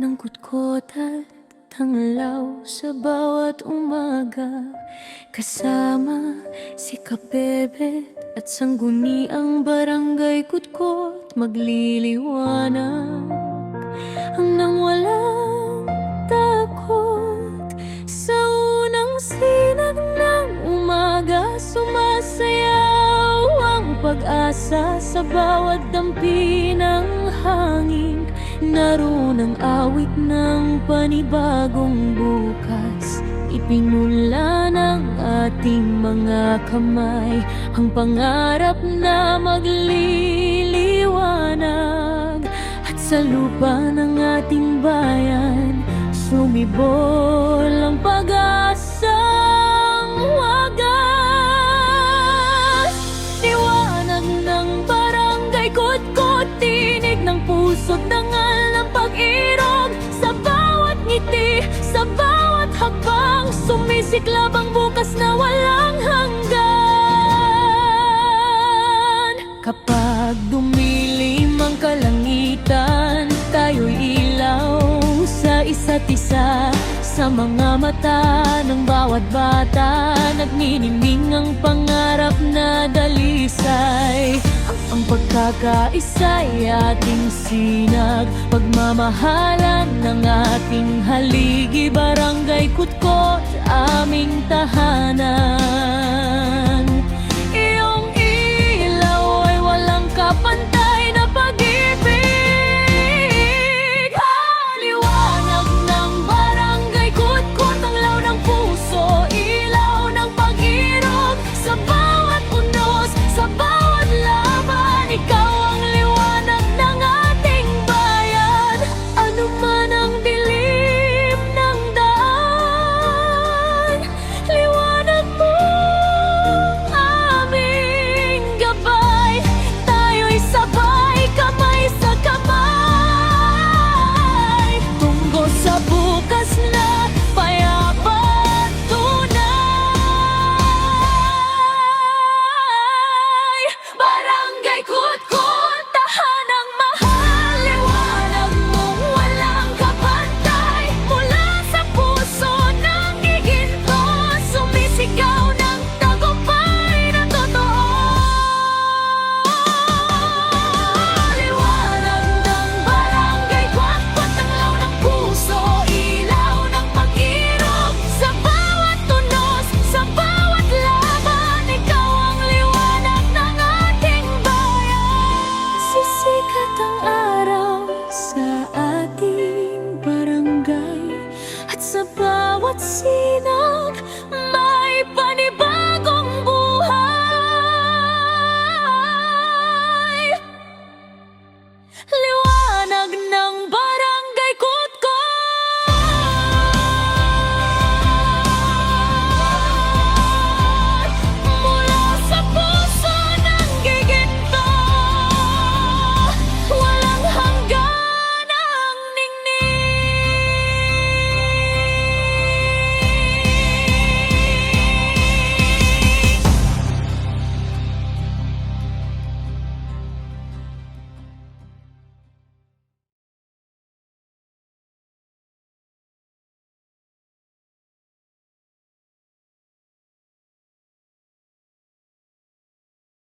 ng kutkot at tanglaw sa bawat umaga. Kasama si Kapebet at sangguniang barangay kutkot Magliliwanag. Ang nang walang takot Sa unang sinag ng umaga Sumasayaw ang pag-asa sa bawat dampi ng hangin Naroon ang awit ng panibagong bukas. Ipinula ng ating mga kamay Ang pangarap na magliliwanag. At sa lupa ng ating bayan Sumibol ang pag-asang wagas. Liwanag ng barangay Kutkot Tinig ng puso't dangal ng pag-irog. Sa bawat ngiti, sa bawat hakbang Sumisiklab ang bukas na walang hanggan. Kapag dumilim ang kalangitan Tayo'y ilaw sa isa't isa. Sa mga mata ng bawat bata Nagniningning ang pangarap na dalisay Ang, pagkakaisa'y ating sinag Pagmamahalan ng ating haligi Barangay Kutkot, aming tahanan